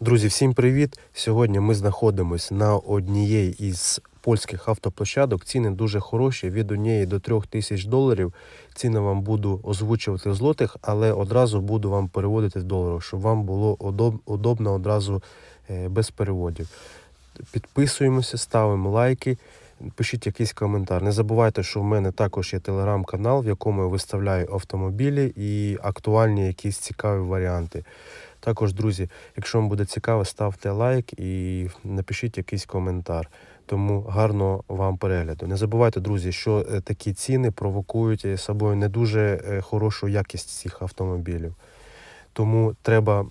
Друзі, всім привіт! Сьогодні ми знаходимося на однієї із польських автоплощадок. Ціни дуже хороші, від однієї до трьох тисяч доларів. Ціни вам буду озвучувати в злотих, але одразу буду вам переводити в доларів, щоб вам було удобно одразу е, без переводів. Підписуємося, ставимо лайки, пишіть якийсь коментар. Не забувайте, що в мене також є телеграм-канал, в якому я виставляю автомобілі і актуальні якісь цікаві варіанти. Також, друзі, якщо вам буде цікаво, ставте лайк і напишіть якийсь коментар. Тому гарного вам перегляду. Не забувайте, друзі, що е, такі ціни провокують собою не дуже е, хорошу якість цих автомобілів. Тому треба,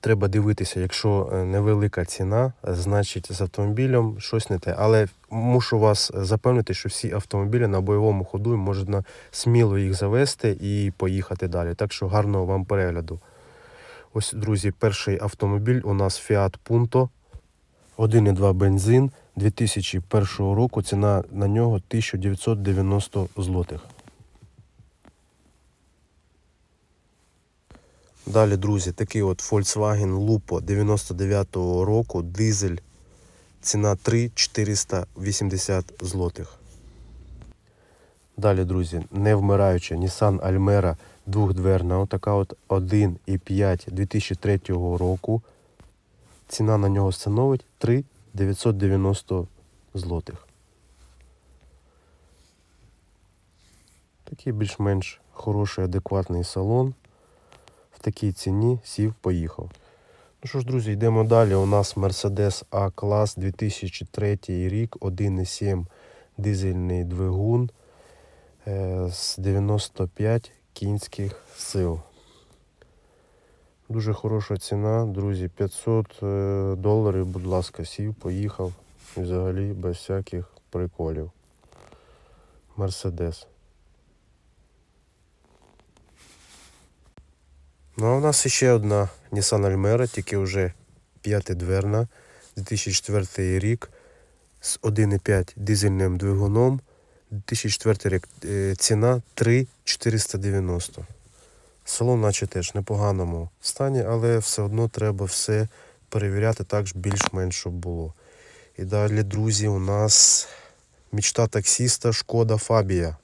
треба дивитися, якщо е, невелика ціна, значить з автомобілем щось не те. Але мушу вас запевнити, що всі автомобілі на бойовому ходу можна сміло їх завести і поїхати далі. Так що гарного вам перегляду. Ось, друзі, перший автомобіль у нас Fiat Punto. 1,2 бензин 2001 року. Ціна на нього 1990 злотих. Далі, друзі, такий от Volkswagen Lupo 99-го року, дизель. Ціна 3,480 злотих. Далі, друзі, не вмираюча Nissan Almera двохдверна, отака от 1,5 2003 року. Ціна на нього становить 3,990 злотих. Такий більш-менш хороший, адекватний салон. В такій ціні сів, поїхав. Ну що ж, друзі, йдемо далі. У нас Mercedes A-клас 2003 рік, 1,7 дизельний двигун з 95 кінських сил. Дуже хороша ціна, друзі. 500 е, доларів, будь ласка, сів, поїхав. Взагалі без всяких приколів. Мерседес. Ну а у нас ще одна Nissan Almera, тільки вже п'ятидверна, 2004 рік з 1,5 дизельним двигуном. 2004 рік е, ціна 3,490. Салон, наче теж в непоганому стані, але все одно треба все перевіряти так більш-менш, було. І далі, друзі, у нас мічта таксіста Шкода Фабія.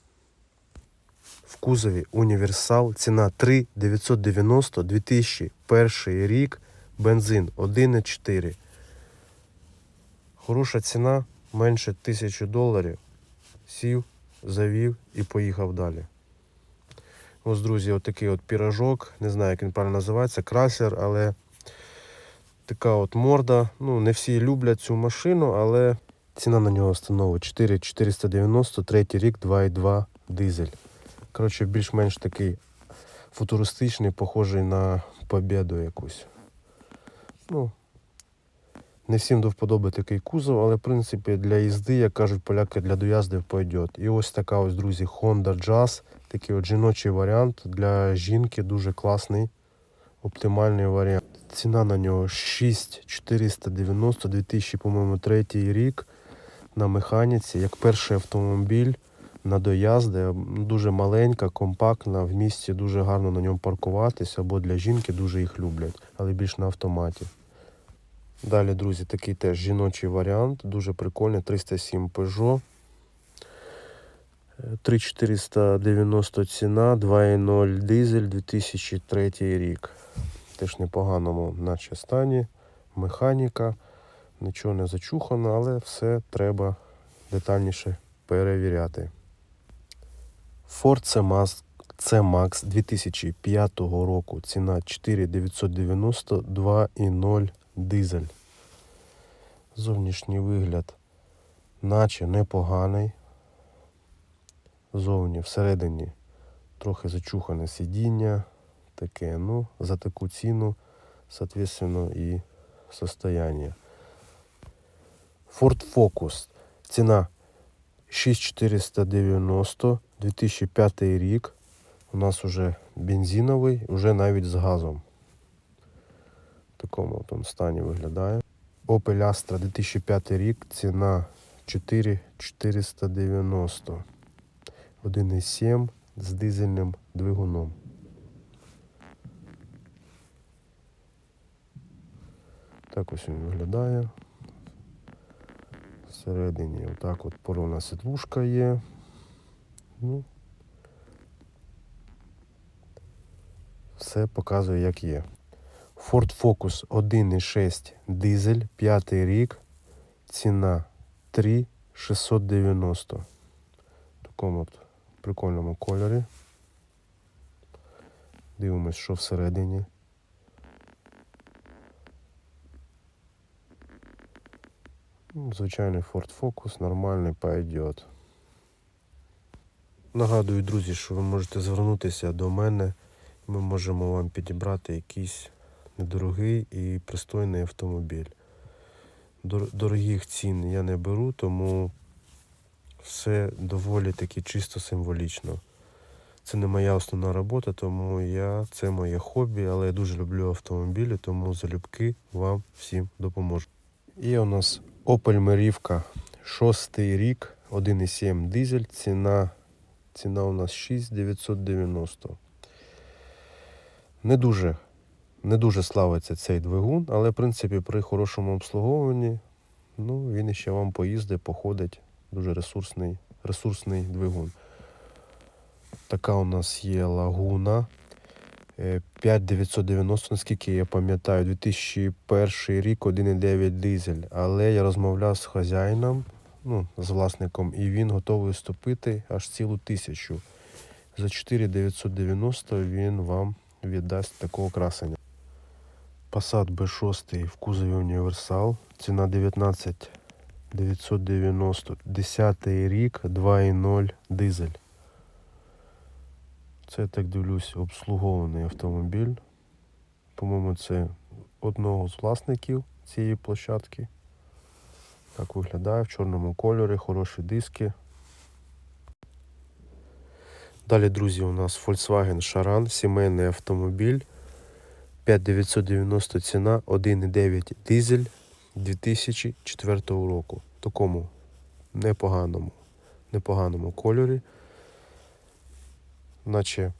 В кузові універсал. Ціна 3,990 2001 рік. Бензин 1,4. Хороша ціна, менше 1000 доларів. Сів, завів і поїхав далі. Ось, друзі, отакий от пірожок. Не знаю, як він правильно називається, краслер, але така от морда. Ну, не всі люблять цю машину, але ціна на нього становить 4,490, третій рік, 2,2 дизель. Коротше, більш-менш такий футуристичний, похожий на побєду якусь. Ну, не всім до вподоби такий кузов, але в принципі для їзди, як кажуть поляки, для доїзди пойдет. І ось така ось, друзі, Honda Jazz. Такий от жіночий варіант для жінки, дуже класний, оптимальний варіант. Ціна на нього 6490 2000, по-моєму, третій рік на механіці, як перший автомобіль на доїзди. Дуже маленька, компактна, в місті дуже гарно на ньому паркуватися, або для жінки дуже їх люблять, але більш на автоматі. Далі, друзі, такий теж жіночий варіант, дуже прикольний, 307 Peugeot. 3490 ціна, 2.0 дизель 2003 рік. Теж непоганому наче стані. Механіка, нічого не зачухано, але все треба детальніше перевіряти. Ford C-Max C-Max 2005 року. Ціна 4990 2.0 дизель. Зовнішній вигляд, наче непоганий. Зовні всередині трохи зачухане сидіння. Таке, ну, за таку ціну, соответственно, і состояние. Ford Focus. Ціна 6490 2005 рік. У нас уже бензиновий, вже навіть з газом. В такому от він стані виглядає. Opel Astra 2005 рік, ціна 4490. 1,7 з дизельним двигуном. Так ось він виглядає. Всередині отак от порвана сідлушка є. Ну, все показує, як є. Ford Focus 1.6 дизель, п'ятий рік, ціна 3,690. В такому от прикольному кольорі. Дивимось, що всередині. Ну, Звичайний Ford Focus, нормальний пойдет. Нагадую, друзі, що ви можете звернутися до мене. Ми можемо вам підібрати якийсь недорогий і пристойний автомобіль. Дор- Дорогих цін я не беру, тому все доволі таки чисто символічно. Це не моя основна робота, тому я, це моє хобі, але я дуже люблю автомобілі, тому залюбки вам всім допоможу. І у нас Opel Merivka, шостий рік, 1,7 дизель, ціна, ціна у нас 6,990. Не дуже, не дуже славиться цей двигун, але в принципі при хорошому обслуговуванні ну, він ще вам поїздить, походить. Дуже ресурсний, ресурсний двигун. Така у нас є лагуна. Е, 5990, наскільки я пам'ятаю, 2001 рік 1,9 дизель. Але я розмовляв з хазяїном, ну, з власником, і він готовий вступити аж цілу тисячу. За 4990 він вам віддасть такого красення. Passat B6 в кузові універсал. Ціна 19 990. 10 рік, 2,0 дизель. Це так дивлюсь, обслугований автомобіль. По-моєму, це одного з власників цієї площадки. Так виглядає в чорному кольорі, хороші диски. Далі, друзі, у нас Volkswagen Charan, сімейний автомобіль. 5990 ціна, 1,9 дизель 2004 року. В такому непоганому, непоганому кольорі. Наче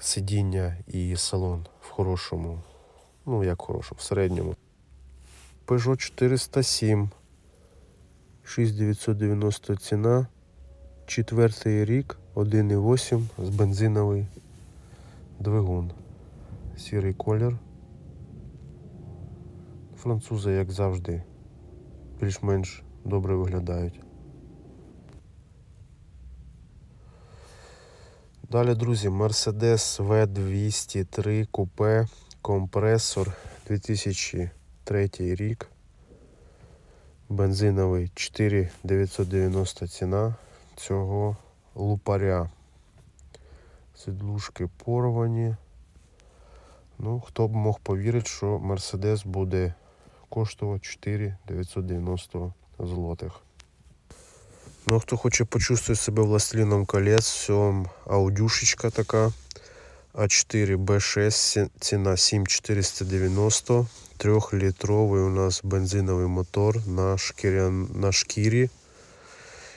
сидіння і салон в хорошому, ну як хорошому, в середньому. Peugeot 407. 6990 ціна. Четвертий рік, 1,8 з бензиновий двигун. Сірий колір. Французи, як завжди, більш-менш добре виглядають. Далі, друзі, Mercedes V203 купе, компресор 2003 рік. Бензиновий 4990 ціна цього лупаря. Сідлушки порвані. Ну, хто б мог повірити, що Мерседес буде коштувати 4990 злотих. Ну, хто хоче почувствовать себе властелином колец, все, аудюшечка така. А4 Б6, ціна 7490. Трьохлітровий у нас бензиновий мотор на, шкіря... на шкірі.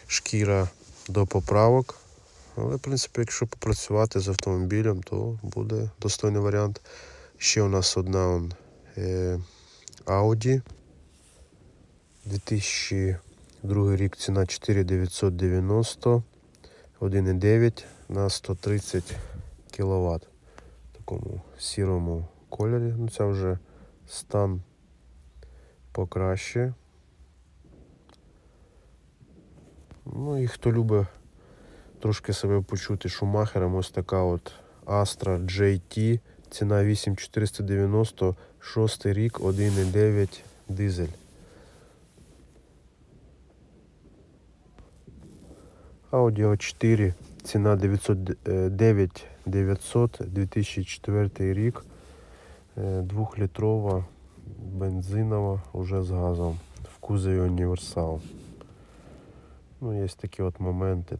Шкіра до поправок. Але, в принципі, якщо попрацювати з автомобілем, то буде достойний варіант. Ще у нас одна он, е, Audi. 2002 рік ціна 4990. 1,9 на 130 кВт. В такому сірому кольорі. Ну, це вже стан покраще. Ну і хто любить трошки себе почути шумахером, ось така от Astra JT, ціна 8490, 6 рік, 1,9 дизель. Audi A4, ціна 900, е, 9900, 2004 рік, е, двохлітрова, бензинова, уже з газом, в кузові універсал. Ну, є такі от моменти.